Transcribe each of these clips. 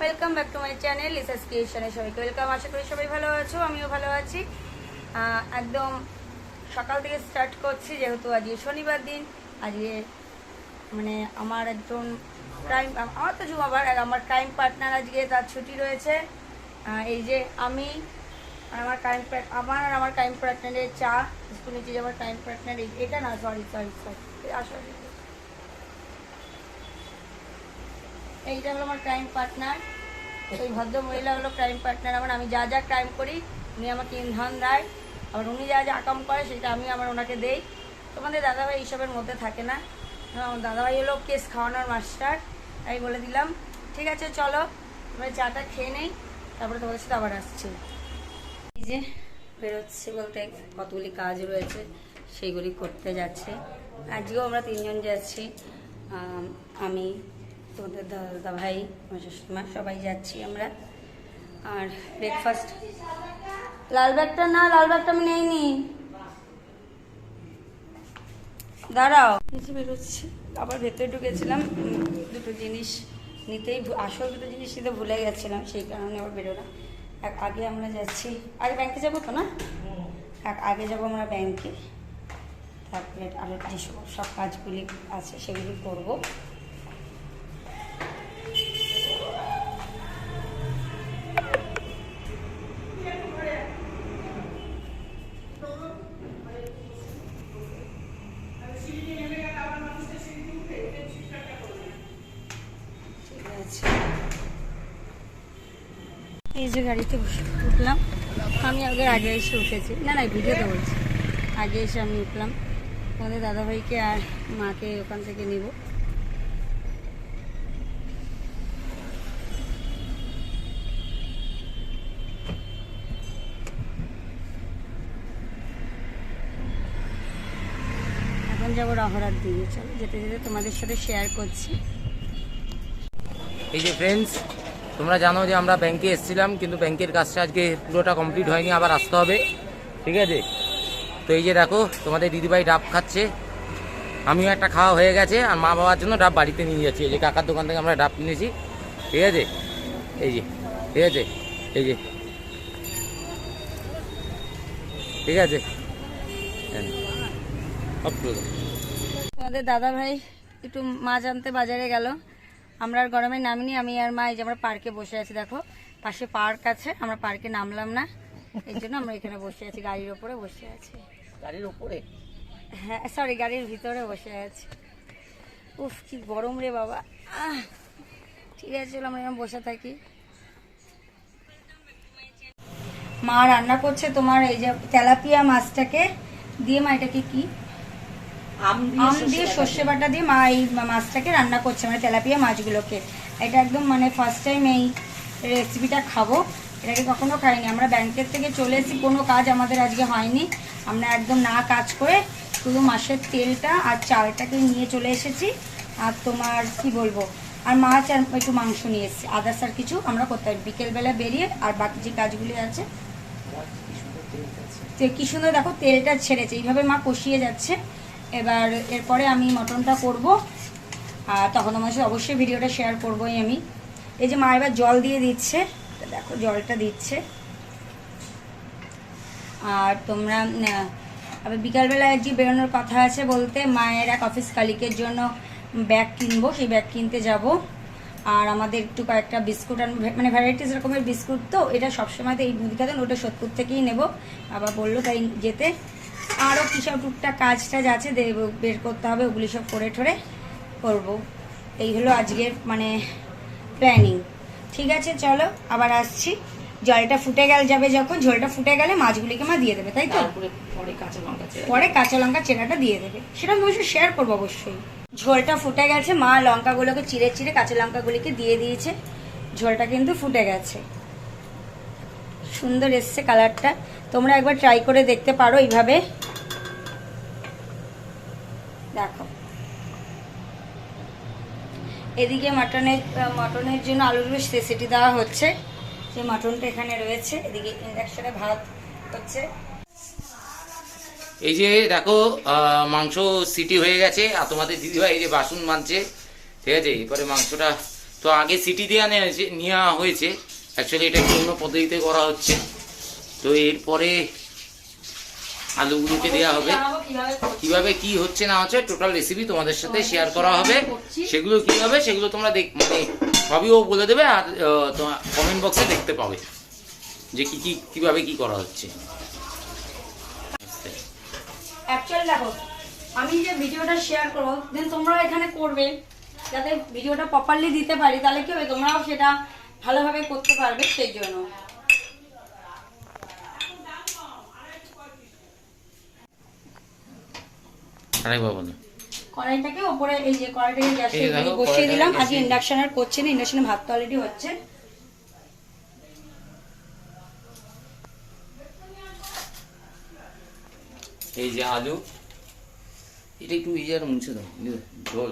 Welcome back to my channel লিসাস ক্রিয়েশনে সবাইকে welcome আশা করি সবাই ভালো আছো, আমিও ভালো আছি। একদম সকাল থেকে স্টার্ট করছি, যেহেতু আজকে শনিবার দিন, আজকে মানে আমার একজন ক্রাইম আমার তো জুমাবার আমার ক্রাইম পার্টনার আজকে তার ছুটি রয়েছে। এই যে আমি আমার ক্রাইম আমার আর আমার ক্রাইম পার্টনারের চা স্কুল নিচে যে আমার ক্রাইম পার্টনার এটা না সরি সরি সরি আসলে এইটা হলো আমার ক্রাইম পার্টনার ওই ভদ্র মহিলা হলো ক্রাইম পার্টনার আমার। আমি যা যা ক্রাইম করি উনি আমাকে ইন্ধন দেয়। আবার উনি যা যা আকাম করে সেটা আমি আমার ওনাকে দেই। তোমাদের দাদাভাই এইসবের মধ্যে থাকে না। আমার দাদাভাই হলো কেস খাওয়ানোর মাস্টার আমি বলে দিলাম। ঠিক আছে চলো। আমরা চাটা খেয়ে নেই। তারপরে তোমাদের সাথে আবার আসছি। এই যে বেরোচ্ছে বলতে কতগুলি কাজ রয়েছে সেইগুলি করতে যাচ্ছে। আজকেও আমরা তিনজন যাচ্ছি। আম, আমি তোমাদের দাদা ভাই শাশুড়িমা সবাই যাচ্ছি আমরা। আর ব্রেকফাস্ট লাল ব্যাগটা না লাল ব্যাগটা আমি নেইনি। দাঁড়াও। নিচে বেরোচ্ছি। আবার ভেতরে ঢুকেছিলাম দুটো জিনিস নিতেই আসল দুটো জিনিস নিতে ভুলে গেছিলাম সেই কারণে আবার বেরোলাম। এক আগে আমরা যাচ্ছি আগে ব্যাংকে যাব তো না? এক আগে যাব আমরা ব্যাংকে তারপরে আরও যেসব সব কাজগুলি আছে সেগুলি করব। এই যে গাড়িতে উঠলাম। আমি আগে আগে এসে উঠেছি। না না ভিডিওতে বলছি। আগে এসে আমি উঠলাম। আমাদের দাদাভাইকে আর মাকে ওখান থেকে নিব। এখন যাব রহরার দিকে। চলো, যেতে যেতে তোমাদের সাথে শেয়ার করছি। এই যে ফ্রেন্ডস তোমরা জানো যে আমরা ব্যাংকে এসেছিলাম, কিন্তু ব্যাংকের কাজটা আজকে পুরোটা কমপ্লিট হয়নি, আবার আসতে হবে। ঠিক আছে? তো এই যে দেখো, তোমাদের দিদিভাই ডাব খাচ্ছে। আমিও একটা খাওয়া হয়ে গেছে, আর মা বাবার জন্য ডাব বাড়িতে নিয়ে যাচ্ছি। এই যে কাকার দোকান থেকে আমরা ডাব কিনেছি। ঠিক আছে? এই যে, ঠিক আছে? এই যে, ঠিক আছে? হ্যাঁ। দাও। আমাদের দাদা ভাই একটু মাছ আনতে বাজারে গেল। আমরা আর গরমে নামিনি আমি আর মা এই যে আমরা পার্কে বসে আছি দেখো পাশে পার্ক আছে আমরা পার্কে নামলাম না এই জন্য আমরা এখানে বসে আছি গাড়ির ওপরে বসে আছি। গাড়ির ওপরে? হ্যাঁ সরি গাড়ির ভিতরে বসে আছি। উফ কি গরম রে বাবা। ঠিক আছে চলো আমরা এরকম বসে থাকি। মা রান্না করছে তোমার এই যে তেলাপিয়া মাছটাকে দিয়ে মা এটাকে কি? আম দিয়ে সর্ষে বাটা দিয়ে। মা এই মাছটাকে রান্না করছে মানে তেলাপিয়া মাছগুলোকে। এটা একদম মানে ফার্স্ট টাইম এই রেসিপিটা খাব। এটাকে কখনো খাইনি। আমরা ব্যাংকের থেকে চলে এসেছি কোনো কাজ আমাদের আজকে হয়নি। আমরা একদম না কাজ করে শুধু মাছের তেলটা আর চালটাকে নিয়ে চলে এসেছি। আর তোমার কি বলব? আর মাছ আর একটু মাংস নিয়ে এসেছি। আদার্স আর কিছু আমরা করতে পারি বিকেলবেলা বেরিয়ে আর বাকি যে কাজগুলি আছে। কি সুন্দর দেখো তেলটা ছেড়েছে। এইভাবে মা কষিয়ে যাচ্ছে। এবার এরপরে আমি মটনটা করব, আর তখন আমার সাথে অবশ্যই ভিডিওটা শেয়ার করবোই আমি। এই যে মা এবার জল দিয়ে দিচ্ছে, দেখো জলটা দিচ্ছে। আর তোমরা আবার বিকালবেলায় আজকে বেরোনোর কথা আছে বলতে, মায়ের এক অফিস কালিকের জন্য ব্যাগ কিনবো, সেই ব্যাগ কিনতে যাব। আর আমাদের একটু কয়েকটা বিস্কুট মানে ভ্যারাইটিস রকমের বিস্কুট তো, এটা সবসময় তো এই মুদিখাতেন ওটা সোদপুর থেকেই নেব। আবার বলল তাই যেতে। আরও কী সব টুকটাক কাজ টাজ আছে বের করতে হবে ওগুলি সব করে ঠরে করব। এই হলো আজকের মানে প্ল্যানিং ঠিক আছে চলো আবার আসছি। জলটা ফুটে গেল যাবে যখন ঝোলটা ফুটে গেলে মাছগুলিকে মা দিয়ে দেবে তাই তো? পরে কাঁচা লঙ্কা পরে কাঁচা লঙ্কা চেরাটা দিয়ে দেবে। সেটা আমি অবশ্যই শেয়ার করব অবশ্যই। ঝোলটা ফুটে গেছে মা লঙ্কাগুলোকে চিড়ে চিড়ে কাঁচা লঙ্কাগুলিকে দিয়ে দিয়েছে। ঝোলটা কিন্তু ফুটে গেছে। সুন্দর এসছে কালারটা। তোমরা একবার ট্রাই করে দেখতে পারো এইভাবে। দেখো। এদিকে মাটনের মটনের জন্য আলুর সেটি দেওয়া হচ্ছে। যে মটনটা এখানে রয়েছে, এদিকে ইন্ডাকশনে ভাত হচ্ছে। এই যে দেখো মাংস সিটি হয়ে গেছে, আর তোমাদের দিদিভাই এই যে বাসন মানছে। ঠিক আছে, এরপরে মাংসটা তো আগে সিটি দেওয়া নেওয়া হয়েছে। অ্যাকচুয়ালি এটা একটু অন্য পদ্ধতিতে করা হচ্ছে? তো এরপরে আলুগুলোকে দেওয়া হবে। কীভাবে কি হচ্ছে না হচ্ছে টোটাল রেসিপি তোমাদের সাথে শেয়ার করা হবে। সেগুলো কি হবে সেগুলো তোমরা দেখ মানে সবই ও বলে দেবে আর তোমার কমেন্ট বক্সে দেখতে পাবে যে কি কি কীভাবে কি করা হচ্ছে। অ্যাকচুয়ালি দেখো আমি যে ভিডিওটা শেয়ার করব দেন তোমরা এখানে করবে যাতে ভিডিওটা প্রপারলি দিতে পারি তাহলে কি হবে তোমরাও সেটা ভালোভাবে করতে পারবে সেই জন্য। কড়াইটাকে ওপরে এই যে কড়াইটাকে গ্যাসে বসিয়ে দিলাম। আজকে ইন্ডাকশন আর করছে না ইন্ডাকশনে ভাত তো অলরেডি হচ্ছে। এই যে আলু এটা একটু ইয়ে আর মুছে দাও ঝোল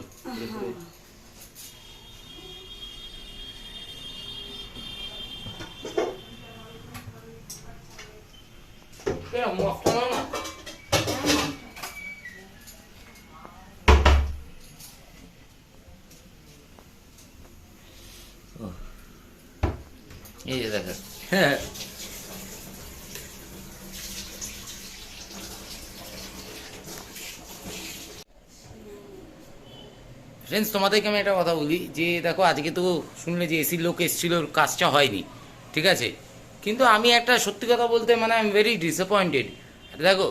হ্যাঁ ফ্রেন্ডস তোমাদেরকে আমি একটা কথা বলি যে, দেখো, আজকে তো শুনলে যে এসির লোক এসেছিল কাজটা হয়নি, ঠিক আছে? কিন্তু আমি একটা সত্যি কথা বলতে মানে আই এম ভেরি ডিসঅ্যাপয়েন্টেড দেখো,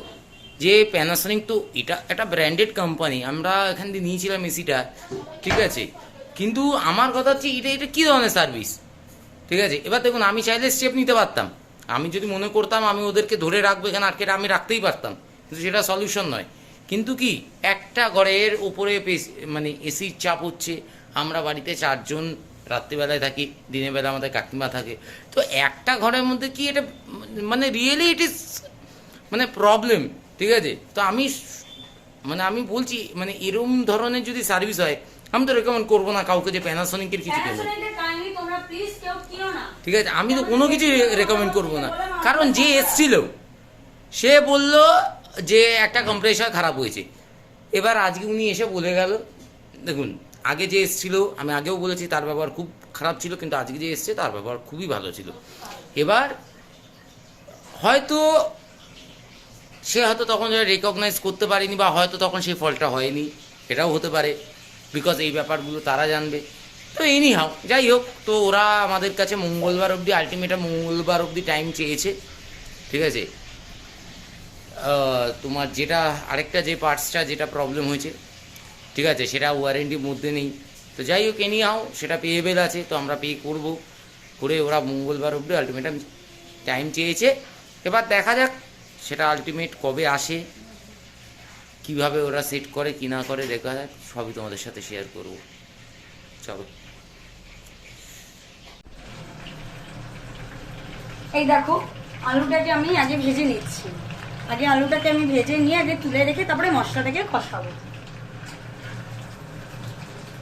যে প্যানাসনিক তো এটা একটা ব্র্যান্ডেড কোম্পানি আমরা এখান দিয়ে নিয়েছিলাম এসিটা ঠিক আছে? কিন্তু আমার কথা হচ্ছে, এটা এটা কী ধরনের সার্ভিস ঠিক আছে? এবার দেখুন, আমি চাইলে স্টেপ নিতে পারতাম। আমি যদি মনে করতাম, আমি ওদেরকে ধরে রাখব, এখানে আটকে আমি রাখতেই পারতাম। কিন্তু সেটা সলিউশন নয়। কিন্তু কি, একটা ঘরের উপরে মানে এসির চাপ হচ্ছে। আমরা বাড়িতে চারজন রাত্রিবেলায় থাকি দিনের বেলা আমাদের কাকিমা থাকে। তো একটা ঘরের মধ্যে কি এটা মানে রিয়েলি ইট ইজ মানে প্রবলেম ঠিক আছে? তো আমি মানে আমি বলছি মানে এরম ধরনের যদি সার্ভিস হয় আমি তো রেকমেন্ড করব না কাউকে যে প্যানাসনিকের কিছু কেন প্যানাসোনিকের কাইন্ডলি তোমরা প্লিজ কেউ ঠিক আছে আমি তো কোনো কিছু রেকমেন্ড করব না। কারণ যে এসছিল সে বলল যে একটা কম্প্রেসার খারাপ হয়েছে। এবার আজকে উনি এসে বলে গেল দেখুন আগে যে এসছিল, আমি আগেও বলেছি তার ব্যবহার খুব খারাপ ছিল, কিন্তু আজকে যে এসছে তার ব্যবহার খুবই ভালো ছিল। এবার হয়তো সে হয়তো তখন রেকগনাইজ করতে পারেনি বা হয়তো তখন সেই ফলটা হয়নি, এটাও হতে পারে। বিকজ এই ব্যাপারগুলো তারা জানবে। তো এনি হাও যাই হোক, তো ওরা আমাদের কাছে মঙ্গলবার অবধি আলটিমেটা মঙ্গলবার অবধি টাইম চেয়েছে। ঠিক আছে? তোমার যেটা আরেকটা যে পার্টসটা যেটা প্রবলেম হয়েছে ঠিক আছে, সেটা ওয়ারেন্টির মধ্যে নেই। তো যাই হোক এনি হাও সেটা পেয়েবেল আছে, তো আমরা পে করব। করে ওরা মঙ্গলবার অবধি আলটিমেটাম টাইম চেয়েছে। এবার দেখা যাক, সেটা আলটিমেট কবে আসে, কীভাবে ওরা সেট করে, কি না করে, দেখা যাক, সবই তোমাদের সাথে শেয়ার করব। চলো। এই দেখো, আলুটাকে আমি আগে ভেজে নিচ্ছি। আগে আলুটাকে আমি ভেজে নিয়ে আগে তুলে রেখে তারপরে মশলাটাকে কষাবো।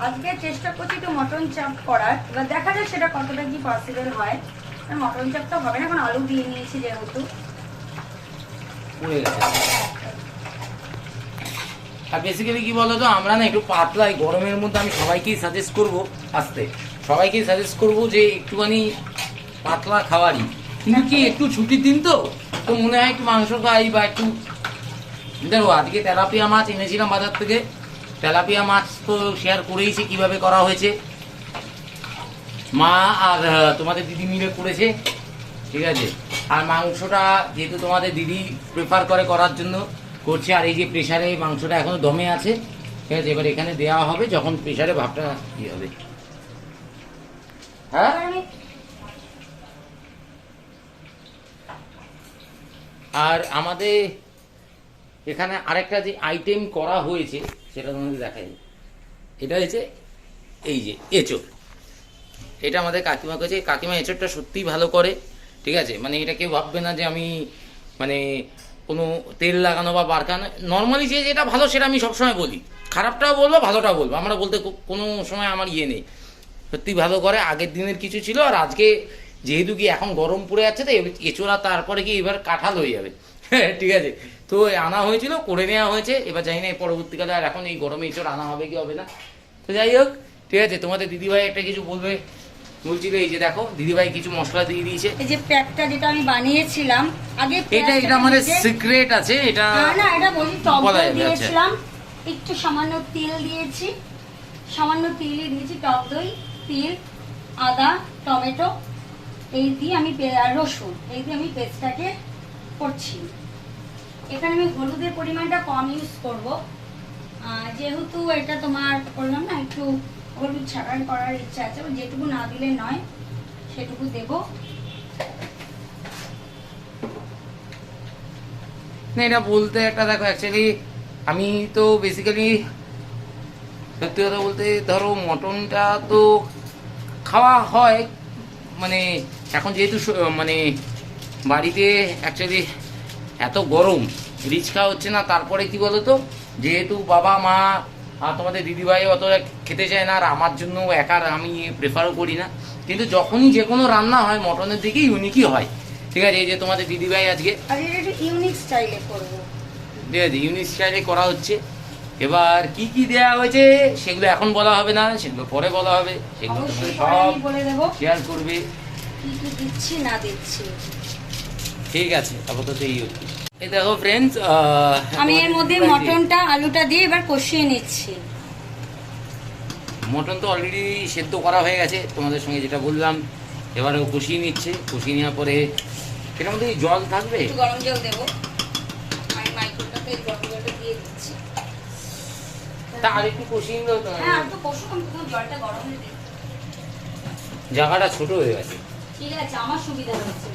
আজকে চেষ্টা করছি একটু মটন চাপ করার। এবার দেখা যাক সেটা কতটা কি পসিবল হয়। মটন চাপ তো হবে না, এখন আলু দিয়ে নিয়েছি যেহেতু। আর বেসিক্যালি কি বলতো, আমরা না একটু পাতলা গরমের মধ্যে আমি সবাইকেই সাজেস্ট করব আসতে। সবাইকেই সাজেস্ট করব যে একটুখানি পাতলা খাওয়ারই। কিন্তু কি, একটু ছুটির দিন তো? তো মনে হয় একটু মাংস খাই বা একটু দেখো, আজকে তেলাপিয়া মাছ এনেছিলাম বাজার থেকে। তেলাপিয়া মাছ তো শেয়ার করেইছি, কীভাবে করা হয়েছে। মা আর তোমাদের দিদি মিলে করেছে, ঠিক আছে? আর মাংসটা যেহেতু তোমাদের দিদি প্রেফার করে করার জন্য করছে, আর এই যে প্রেশারে মাংসটা এখনও দমে আছে, ঠিক আছে? এবার এখানে দেওয়া হবে যখন প্রেশারে ভাবটা ইয়ে হবে। হ্যাঁ? আর আমাদের এখানে আরেকটা যে আইটেম করা হয়েছে, সেটা তোমাদের দেখাই। এটা হয়েছে এই যে এঁচড়। এটা আমাদের কাকিমা কাছে কাকিমা এঁচড়টা সত্যিই ভালো করে, ঠিক আছে? মানে এটা কেউ ভাববে না যে আমি মানে কোনো তেল লাগানো বা বারকানো নর্মালি যে যেটা ভালো সেটা আমি সবসময় বলি। খারাপটাও বলব, ভালোটাও বলব। আমরা বলতে কোনো সময় আমার ইয়ে নেই। সত্যি ভালো করে আগের দিনের কিছু ছিল, আর আজকে যেহেতু কি এখন গরম পড়ে যাচ্ছে, তো এঁচোড়া তারপরে কি এবার কাঁঠাল হয়ে যাবে। ঠিক আছে। তো আনা হয়েছিল করে নেওয়া হয়েছে। এবার জানি না এই পরবর্তীকালে আর এখন এই গরমে এঁচোড় আনা হবে কি হবে না। তো যাই হোক ঠিক আছে তোমাদের দিদিভাই একটা কিছু বলবে? বলছিল এই যে দেখো দিদিভাই কিছু মশলা দিয়ে দিয়েছে। এই যে প্যাকটা যেটা আমি বানিয়েছিলাম আগে এটা এটা আমাদের সিক্রেট আছে এটা না না এটা বলি টক দই। দিয়েছিলাম। একটু সামান্য তিল দিয়েছি। সামান্য তিলই দিয়েছি টক দই তিল আদা টমেটো। এই দিয়ে আমি আর রসুন। এই দিয়ে আমি পেস্টটাকে করছি। এখানে আমি হলুদের পরিমাণটা কম ইউজ করব। যেহেতু এটা তোমার বললাম না, একটু হলুদ ছাড়াই করার ইচ্ছা আছে যেটুকু না দিলে নয়, সেটুকু দেবো। না, এটা বলতে একটা দেখো অ্যাকচুয়ালি আমি তো বেসিক্যালি সত্যি কথা বলতে ধরো মটনটা তো খাওয়া হয় মানে এখন যেহেতু মানে বাড়িতে অ্যাকচুয়ালি এত গরম রিচ খাওয়া হচ্ছে না তারপরে কি বলতো? যেহেতু বাবা মা আর তোমাদের দিদিভাই অত খেতে চায় না আর আমার জন্য একার আমি প্রেফারও করি না। কিন্তু যখনই যে কোনো রান্না হয় মটনের দিকে ইউনিকই হয়। ঠিক আছে এই যে তোমাদের দিদিভাই আজকে। ইউনিক স্টাইলে করব। ঠিক আছে ইউনিক স্টাইলে করা হচ্ছে। এবার কি কি দেয়া হয়েছে সেগুলো এখন বলা হবে না সেগুলো পরে বলা হবে সেগুলো সব শেয়ার করবে। কি কি দিচ্ছি না দিচ্ছি। ঠিক আছে আপাতত এই হচ্ছে এই দেখো ফ্রেন্ডস আমি এর মধ্যে মটনটা আলুটা দিয়ে এবার কষিয়ে নিচ্ছি। মটন তো অলরেডি সেদ্ধ করা হয়ে গেছে তোমাদের সঙ্গে যেটা বললাম এবারে ও কষিয়ে নিচ্ছে। কষিয়ে নেওয়ার পরে এটার মধ্যে কি জল থাকবে? একটু গরম জল দেবো। আমি মাইক্রোটাতে গরম জলটা দিয়ে দিচ্ছি। তা আর একটু কষিয়ে নিলেও তো হ্যাঁ। আর তো আমি জলটা গরম হয়ে জায়গাটা ছোট হয়ে গেছে। ঠিক আছে আমার সুবিধা হয়েছে।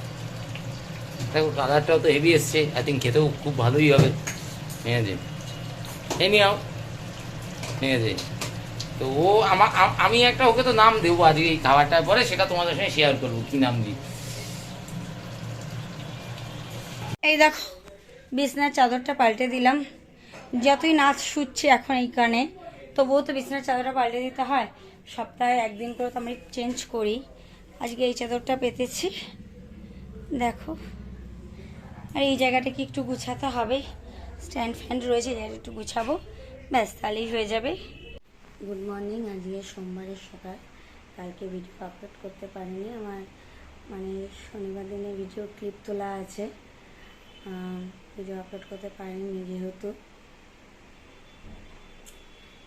দেখো কালারটাও তো হেভি এসছে। আই থিঙ্ক খেতেও খুব ভালোই হবে। ঠিক আছে? এই নিও ঠিক আছে? তো ও আমার আমি একটা ওকে তো নাম দেবো আজকে এই খাবারটার পরে, সেটা তোমাদের সঙ্গে শেয়ার করব, কি নাম দিই এই দেখো, বিছনার চাদরটা পাল্টে দিলাম। যতই নাচ শুচ্ছে এখন এই কানে তবুও তো বিছনার চাদরটা পাল্টে দিতে হয়। সপ্তাহে একদিন করে তো আমি চেঞ্জ করি। আজকে এই চাদরটা পেতেছি। দেখো। আর এই জায়গাটা কি একটু গুছাতে হবে। স্ট্যান্ড ফ্যান্ড রয়েছে, জায়গাটা একটু গুছাবো। ব্যাস, তাহলেই হয়ে যাবে। গুড মর্নিং আজকে সোমবারের সকাল। কালকে ভিডিও আপলোড করতে পারিনি। আমার মানে শনিবার দিনে ভিডিও ক্লিপ তোলা আছে। ভিডিও আপলোড করতে পারিনি যেহেতু।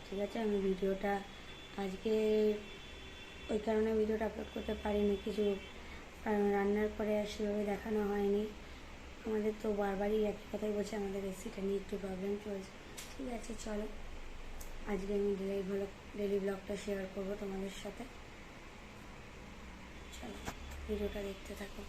ঠিক আছে, আমি ভিডিওটা আজকে ওই কারণে ভিডিওটা আপলোড করতে পারিনি। কিছু কারণ রান্নার পরে সেভাবে দেখানো হয়নি। আমাদের তো বারবারই একই কথাই বলছে, আমাদের এসিটা নিয়ে একটু প্রবলেম চলছে। ঠিক আছে, চলো। আজকে আমি ডেলি ব্লগ ডেলি ব্লগটা শেয়ার করব তোমাদের সাথে। চলো, ভিডিওটা দেখতে থাকো।